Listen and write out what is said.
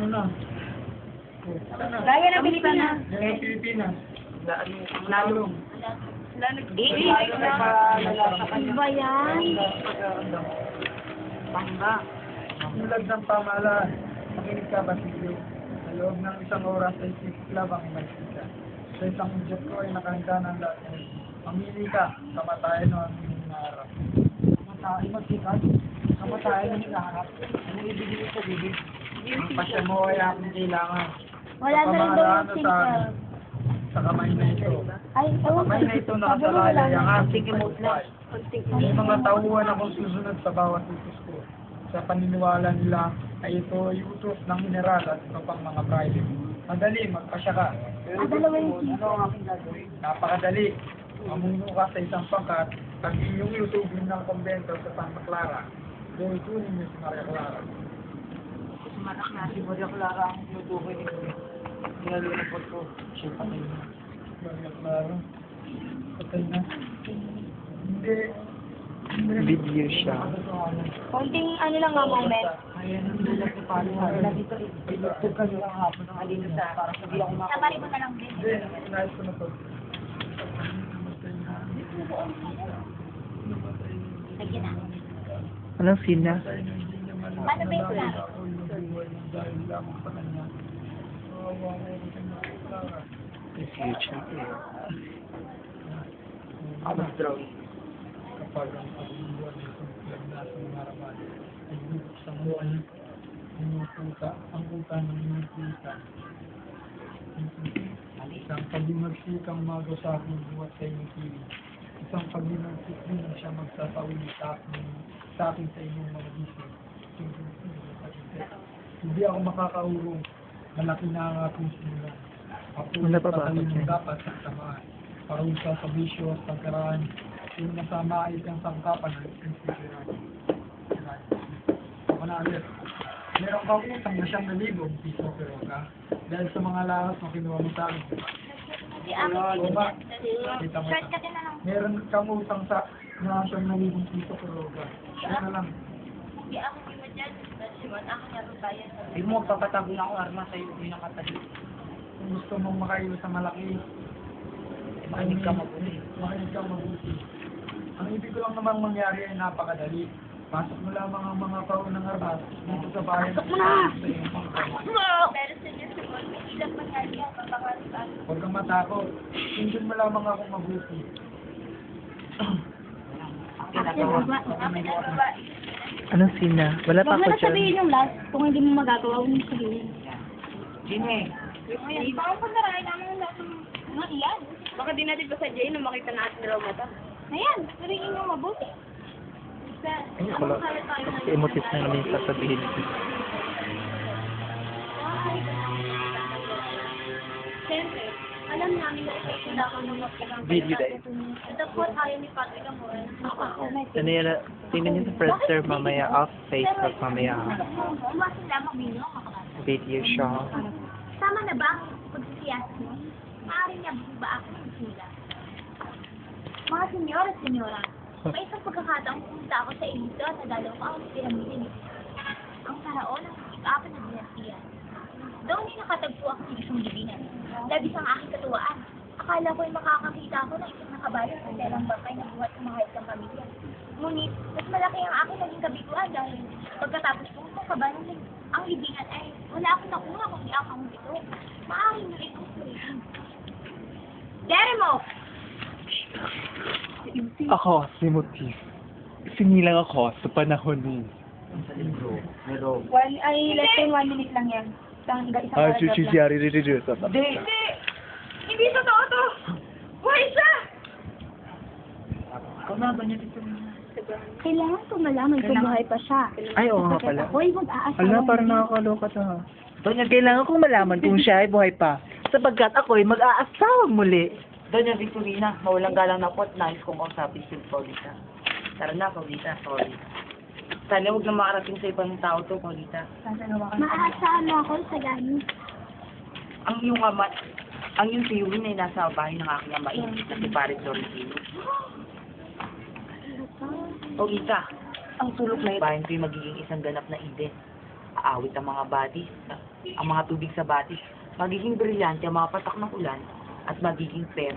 Ano na? Gaya ng Pilipinas. Yan ang Pilipinas. Lalong. Dili. Ano ba yan? Bangga. Tulad ng pamahalaan, makinig ka ba Silvio? Sa loob ng isang oras ay siklab ang imagsika. Sa isang joke ko ay nakahanda ng lahat. Mamili ka, kamatayan o ang iyong nangarap. Kamatayan magsikat, kamatayan ang nangarap. Ano ibigay sa bibig? Pasya mo ay aking kailangan. Wala na rin daw yung sa sa kamay na ito. Ay, Sa kamay na ito nakasalalay ang aking buhay. May mga tauhan akong susunod sa bawat utos ko. Sa paniniwala nila ay ito ay utos ng mineral at ito pang mga private. Madali, magpasya ka. Pero ano ang aking gagawin? Napakadali. Mamuno ka sa isang pangkat at iyong iutubin ng kumbento sa Santa Clara. Doon itunin niyo si Maria Clara. Sumanak na si Maria Clara ang tinutukoy ni Nilalulapot ko. Siya patay na. Maria Clara. Patay na. Hindi. Video siya. Konting ano lang nga moment. Ayan, hindi lang si Palo. Dito, ilutog ka lang hapon ng alino sa para sabi ako Sa bali mo na lang din. Hindi, inayos ko na to. Anong scene na? Paano ba yung? Dahil lamang sa kanya. Clara. Future. Abang drawing. Kapag ang pagbubuan ng kumplag na sa mga ramal ay sa buwan, inyong puta, ang puta ng inyong puta. Isang pagdimagsikang mago sa aking buhat sa inyong kilig. Isang pagdimagsik din ang siya magsasawin sa akin, sa akin sa inyong mga gising. Hindi ako makakaurong. Malaki na ang simula. Ako Wala ay pa ba? patayin dapat sa tamaan. Parusa sa bisyo at pagkaraan. Yung nasama ay isang sangkapan ng inspiration. Ako na ulit. Meron kang utang na siyang nalibong piso pero ka. Dahil sa mga lakas na kinuha mo sa akin. Di akin Oo din. ba? Kita mo. Shortcut na lang. Meron kang utang sa na siyang nalibong piso pero ka. Yan na lang. Di ako yung madyan. Simon, rin tayo. Hindi mo magpapatago na ako arma sa'yo. Hindi nakatali. Kung gusto mong makaiwas sa malaki, Makinig ka mabuti. makinig ka mabuti. Ang ibig ko lang namang mangyari ay napakadali. Pasok mo lamang ang mga tao ng armas dito sa bayan. Pasok mo na! Sa iyong pangkay. Pero sa niya, Simon, may ilang mangyari yan. Papakalitan. Huwag kang matakot. Sundin mo lamang ako mabuti. Ginagawa. Amin ang babae. Anong scene na? Wala pa Huwag ako na dyan. sabihin yung last. Kung hindi mo magagawa, huwag mo sabihin. Jimmy. Ayan, baka pagkarain namin ang lahat ng mga iyan. Baka di natin pasadyain na makita natin raw mata. Ayan, sabihin nyo mabuti. Isa, Ay, wala. Kasi emotive na naman yung sasabihin alam namin na ito sila ako nung magkagang Video dahil. Ito po tayo ni Patrick Amora. Ano yan? ah, Tingnan niyo sa first term mamaya. Off Facebook mamaya. Umasin lamang minyo, makakata. Video siya. Tama na ba ang pagsisiyasat mo? Maaari niya ba ako sila? Mga senyor at senyora, may isang pagkakataong pumunta ako sa Egipto at nadalaw ko ang piramide ni ang paraon ng ikapat na dinastiya. Doon ay nakatagpo ako ng isang libingan. Labis ang aking katuwaan. Akala ko ay makakakita ako ng isang nakabalot sa telang bangkay na buhat sa mga isang pamilya. Ngunit, mas malaki ang aking naging kabiguan dahil pagkatapos po ng kabalan ng ang libingan ay wala akong nakuha kundi ang ang ito. Maaaring na itong suriin. Deremo! Ako, si Motif. Sinilang ako sa panahon ni... Meron. One, ay, less than one minute lang yan. Isang, isang Ah, paragraph chuchu lang. siya, ririririr sa Hindi. Hindi! Hindi totoo to! Buhay siya! Ikaw na ba niya dito? Kailangan ko malaman kung buhay pa siya. Ay, oo nga pala. Ako'y mag-aasawa. Ala, parang nakakaloka to ha. Donya, kailangan kong malaman kung siya ay buhay pa. Sapagkat ako ay mag-aasawang muli. Doña Victorina, mawalang galang na po at nais kong kausapin si Paulita. Tara na, Paulita. Sorry. Sana huwag na makarating sa ibang tao to, Paulita. Maaasahan mo ako sa gani. Ang iyong ama, ang iyong tiyuhin ay nasa bahay ng aking ama na si Pare Florentino. Paulita, ang sulok na bahay ko'y magiging isang ganap na Eden. aawit ang mga batis, ang mga tubig sa batis, magiging brilyante ang mga patak ng ulan, at magiging fair